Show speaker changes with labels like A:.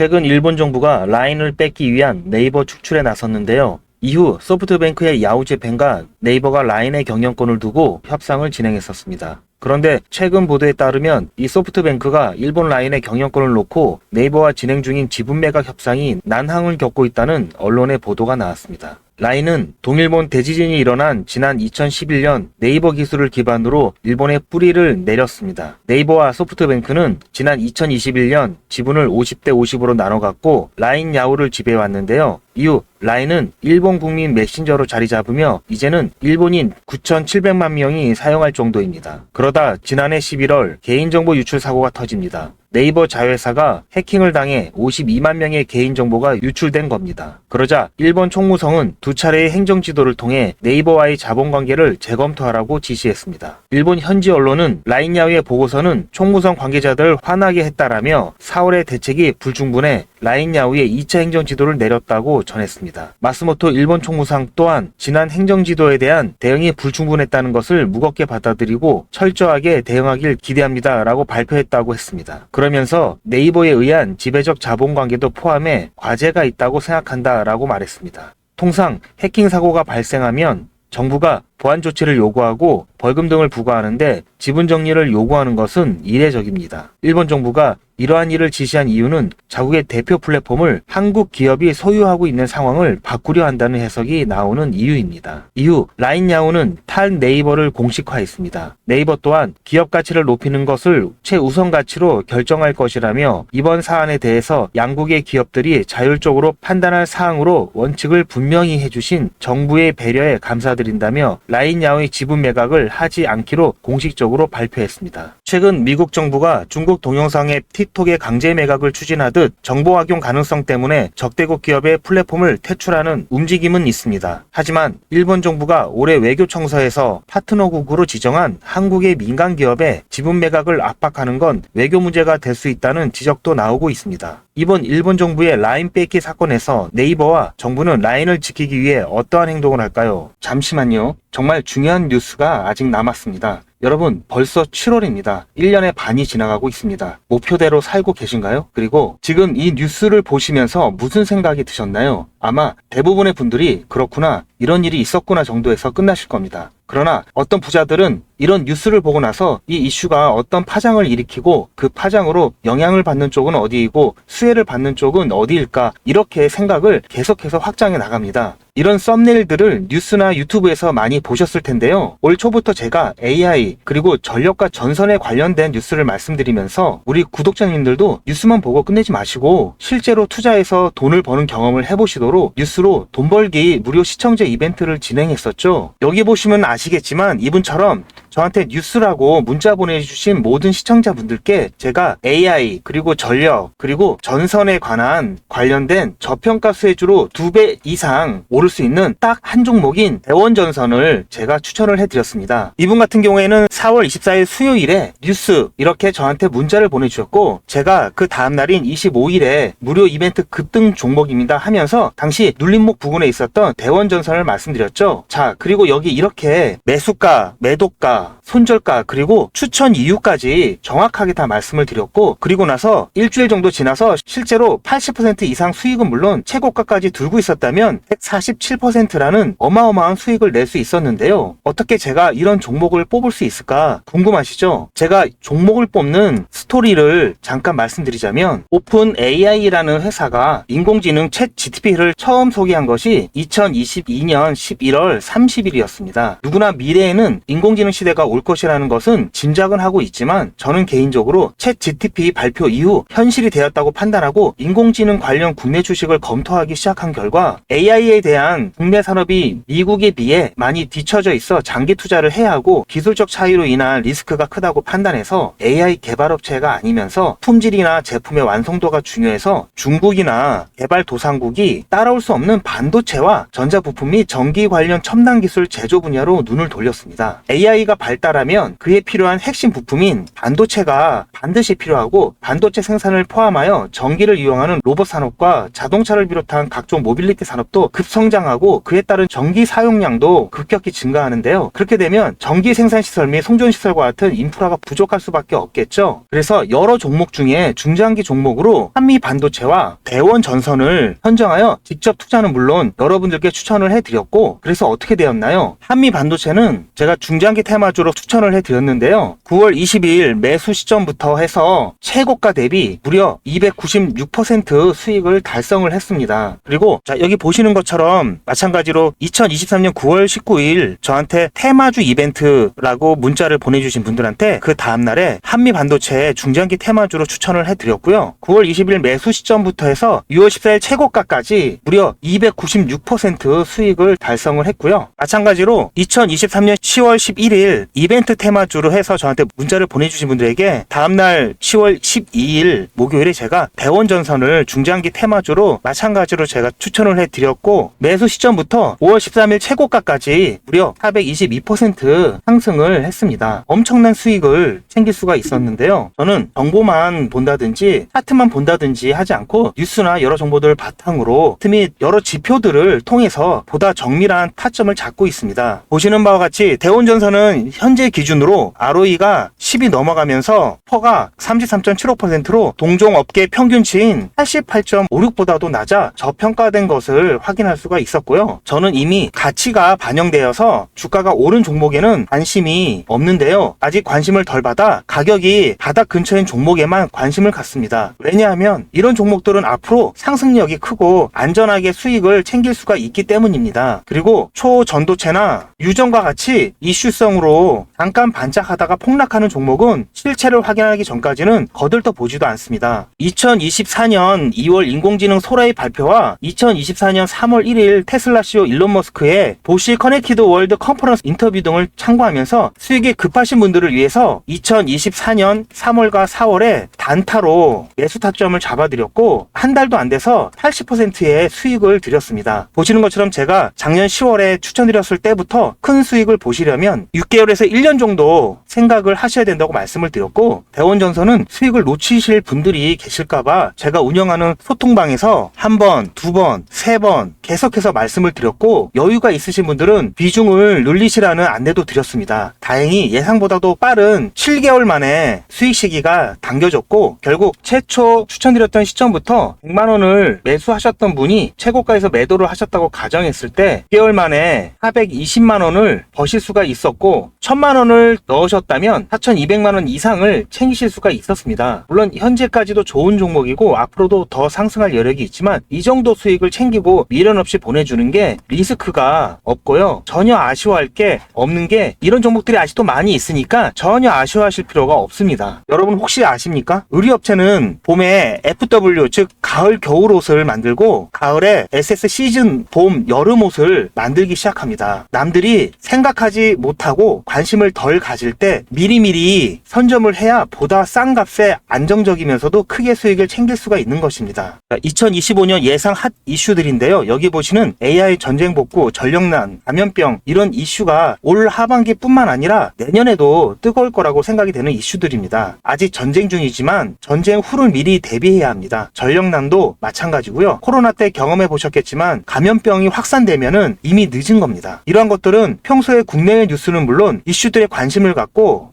A: 최근 일본 정부가 라인을 뺏기 위한 네이버 축출에 나섰는데요. 이후 소프트뱅크의 야후제펜과 네이버가 라인의 경영권을 두고 협상을 진행했었습니다. 그런데 최근 보도에 따르면 이 소프트뱅크가 일본 라인의 경영권을 놓고 네이버와 진행 중인 지분 매각 협상이 난항을 겪고 있다는 언론의 보도가 나왔습니다. 라인은 동일본 대지진이 일어난 지난 2011년 네이버 기술을 기반으로 일본에 뿌리를 내렸습니다. 네이버와 소프트뱅크는 지난 2021년 지분을 50대 50으로 나눠 갖고 라인 야후를 지배해왔는데요. 이후 라인은 일본 국민 메신저로 자리 잡으며 이제는 일본인 9,700만 명이 사용할 정도입니다. 그 러다 지난해 11월 개인정보 유출 사고가 터집니다. 네이버 자회사가 해킹을 당해 52만 명의 개인정보가 유출된 겁니다. 그러자 일본 총무성은 두 차례의 행정지도를 통해 네이버와의 자본관계를 재검토하라고 지시했습니다. 일본 현지 언론은 라인야후의 보고서는 총무성 관계자들을 화나게 했다라며 4월의 대책이 불충분해 라인야후의 2차 행정지도를 내렸다고 전했습니다. 마스모토 일본 총무상 또한 지난 행정지도에 대한 대응이 불충분했다는 것을 무겁게 받아들이고 철저하게 대응하길 기대합니다라고 발표했다고 했습니다. 그러면서 네이버에 의한 지배적 자본관계도 포함해 과제가 있다고 생각한다 라고 말했습니다. 통상 해킹 사고가 발생하면 정부가 보안 조치를 요구하고 벌금 등을 부과하는데 지분 정리를 요구하는 것은 이례적입니다. 일본 정부가 이러한 일을 지시한 이유는 자국의 대표 플랫폼을 한국 기업이 소유하고 있는 상황을 바꾸려 한다는 해석이 나오는 이유입니다. 이후 라인 야후는 탈 네이버를 공식화했습니다. 네이버 또한 기업 가치를 높이는 것을 최우선 가치로 결정할 것이라며 이번 사안에 대해서 양국의 기업들이 자율적으로 판단할 사항으로 원칙을 분명히 해주신 정부의 배려에 감사드린다며 라인야후의 지분 매각을 하지 않기로 공식적으로 발표했습니다. 최근 미국 정부가 중국 동영상 앱 틱톡의 강제 매각을 추진하듯 정보 악용 가능성 때문에 적대국 기업의 플랫폼을 퇴출하는 움직임은 있습니다. 하지만 일본 정부가 올해 외교청서에서 파트너국으로 지정한 한국의 민간 기업의 지분 매각을 압박하는 건 외교 문제가 될 수 있다는 지적도 나오고 있습니다. 이번 일본 정부의 라인 뺏기 사건에서 네이버와 정부는 라인을 지키기 위해 어떠한 행동을 할까요? 잠시만요. 정말 중요한 뉴스가 아직 남았습니다. 여러분, 벌써 7월입니다. 1년의 반이 지나가고 있습니다. 목표대로 살고 계신가요? 그리고 지금 이 뉴스를 보시면서 무슨 생각이 드셨나요? 아마 대부분의 분들이 그렇구나, 이런 일이 있었구나 정도에서 끝나실 겁니다. 그러나 어떤 부자들은 이런 뉴스를 보고 나서 이 이슈가 어떤 파장을 일으키고 그 파장으로 영향을 받는 쪽은 어디이고 수혜를 받는 쪽은 어디일까 이렇게 생각을 계속해서 확장해 나갑니다. 이런 썸네일들을 뉴스나 유튜브에서 많이 보셨을 텐데요. 올 초부터 제가 AI 그리고 전력과 전선에 관련된 뉴스를 말씀드리면서 우리 구독자님들도 뉴스만 보고 끝내지 마시고 실제로 투자해서 돈을 버는 경험을 해보시도록 뉴스로 돈 벌기 무료 시청자 이벤트를 진행했었죠. 여기 보시면 아시 겠지만 이분처럼 저한테 뉴스라고 문자 보내주신 모든 시청자분들께 제가 AI 그리고 전력 그리고 전선에 관한 관련된 저평가 수혜주로 두 배 이상 오를 수 있는 딱 한 종목인 대원전선을 제가 추천을 해드렸습니다. 이분 같은 경우에는 4월 24일 수요일에 뉴스 이렇게 저한테 문자를 보내주셨고 제가 그 다음 날인 25일에 무료 이벤트 급등 종목입니다 하면서 당시 눌림목 부근에 있었던 대원전선을 말씀드렸죠. 자 그리고 여기 이렇게 매수가, 매도가, 손절가 그리고 추천 이유까지 정확하게 다 말씀을 드렸고 그리고 나서 일주일 정도 지나서 실제로 80% 이상 수익은 물론 최고가까지 들고 있었다면 147%라는 어마어마한 수익을 낼 수 있었는데요. 어떻게 제가 이런 종목을 뽑을 수 있을까 궁금하시죠? 제가 종목을 뽑는 스토리를 잠깐 말씀드리자면 오픈 AI라는 회사가 인공지능 챗 GTP를 처음 소개한 것이 2022년 11월 30일이었습니다. 누구나 미래에는 인공지능 시대 가 올 것이라는 것은 짐작은 하고 있지만 저는 개인적으로 챗 GTP 발표 이후 현실이 되었다고 판단하고 인공지능 관련 국내 주식을 검토하기 시작한 결과 AI에 대한 국내 산업이 미국에 비해 많이 뒤처져 있어 장기 투자를 해야 하고 기술적 차이로 인한 리스크가 크다고 판단해서 AI 개발업체가 아니면서 품질이나 제품의 완성도가 중요해서 중국이나 개발 도상국이 따라올 수 없는 반도체와 전자부품 및 전기 관련 첨단 기술 제조 분야로 눈을 돌렸습니다. AI가 발달하면 그에 필요한 핵심 부품인 반도체가 반드시 필요하고 반도체 생산을 포함하여 전기를 이용하는 로봇 산업과 자동차를 비롯한 각종 모빌리티 산업도 급성장하고 그에 따른 전기 사용량도 급격히 증가하는데요. 그렇게 되면 전기 생산 시설 및 송전 시설과 같은 인프라가 부족할 수밖에 없겠죠. 그래서 여러 종목 중에 중장기 종목으로 한미 반도체와 대원 전선을 선정하여 직접 투자는 물론 여러분들께 추천을 해드렸고 그래서 어떻게 되었나요? 한미 반도체는 제가 중장기 테마 주로 추천을 해드렸는데요. 9월 22일 매수 시점부터 해서 최고가 대비 무려 296% 수익을 달성을 했습니다. 그리고 자 여기 보시는 것처럼 마찬가지로 2023년 9월 19일 저한테 테마주 이벤트라고 문자를 보내주신 분들한테 그 다음날에 한미 반도체 중장기 테마주로 추천을 해드렸고요. 9월 20일 매수 시점부터 해서 6월 14일 최고가까지 무려 296% 수익을 달성을 했고요. 마찬가지로 2023년 10월 11일 이벤트 테마주로 해서 저한테 문자를 보내주신 분들에게 다음날 10월 12일 목요일에 제가 대원전선을 중장기 테마주로 마찬가지로 제가 추천을 해드렸고 매수 시점부터 5월 13일 최고가까지 무려 422% 상승을 했습니다. 엄청난 수익을 챙길 수가 있었는데요. 저는 정보만 본다든지 차트만 본다든지 하지 않고 뉴스나 여러 정보들을 바탕으로 틈및 여러 지표들을 통해서 보다 정밀한 타점을 잡고 있습니다. 보시는 바와 같이 대원전선은 현재 기준으로 ROE가 10이 넘어가면서 퍼가 33.75%로 동종 업계 평균치인 88.56보다도 낮아 저평가된 것을 확인할 수가 있었고요. 저는 이미 가치가 반영되어서 주가가 오른 종목에는 관심이 없는데요. 아직 관심을 덜 받아 가격이 바닥 근처인 종목에만 관심을 갖습니다. 왜냐하면 이런 종목들은 앞으로 상승력이 크고 안전하게 수익을 챙길 수가 있기 때문입니다. 그리고 초전도체나 유전과 같이 이슈성으로 잠깐 반짝하다가 폭락하는 종목은 실체를 확인하기 전까지는 거들떠 보지도 않습니다. 2024년 2월 인공지능 소라의 발표와 2024년 3월 1일 테슬라 CEO 일론 머스크의 보시 커넥티드 월드 컨퍼런스 인터뷰 등을 참고하면서 수익이 급하신 분들을 위해서 2024년 3월과 4월에 단타로 매수 타점을 잡아드렸고 한 달도 안 돼서 80%의 수익을 드렸습니다. 보시는 것처럼 제가 작년 10월에 추천드렸을 때부터 큰 수익을 보시려면 6개월 에서 1년 정도 생각을 하셔야 된다고 말씀을 드렸고 대원전선은 수익을 놓치실 분들이 계실까봐 제가 운영하는 소통방에서 한 번, 두 번, 세 번 계속해서 말씀을 드렸고 여유가 있으신 분들은 비중을 늘리시라는 안내도 드렸습니다. 다행히 예상보다도 빠른 7개월 만에 수익 시기가 당겨졌고 결국 최초 추천드렸던 시점부터 100만 원을 매수하셨던 분이 최고가에서 매도를 하셨다고 가정했을 때 6개월 만에 420만 원을 버실 수가 있었고 1000만 원을 넣으셨 다면 4200만 원 이상을 챙기실 수가 있었습니다. 물론 현재까지도 좋은 종목이고 앞으로도 더 상승할 여력이 있지만 이 정도 수익을 챙기고 미련 없이 보내주는 게 리스크가 없고요. 전혀 아쉬워할 게 없는 게 이런 종목들이 아직도 많이 있으니까 전혀 아쉬워하실 필요가 없습니다. 여러분 혹시 아십니까? 의류업체는 봄에 FW 즉 가을 겨울 옷을 만들고 가을에 SS 시즌 봄 여름 옷을 만들기 시작합니다. 남들이 생각하지 못하고 관심을 덜 가질 때 미리미리 선점을 해야 보다 싼 값에 안정적이면서도 크게 수익을 챙길 수가 있는 것입니다. 2025년 예상 핫 이슈들인데요. 여기 보시는 AI 전쟁 복구, 전력난, 감염병 이런 이슈가 올 하반기뿐만 아니라 내년에도 뜨거울 거라고 생각이 되는 이슈들입니다. 아직 전쟁 중이지만 전쟁 후를 미리 대비해야 합니다. 전력난도 마찬가지고요. 코로나 때 경험해 보셨겠지만 감염병이 확산되면은 이미 늦은 겁니다. 이러한 것들은 평소에 국내외 뉴스는 물론 이슈들에 관심을 갖고 Pô,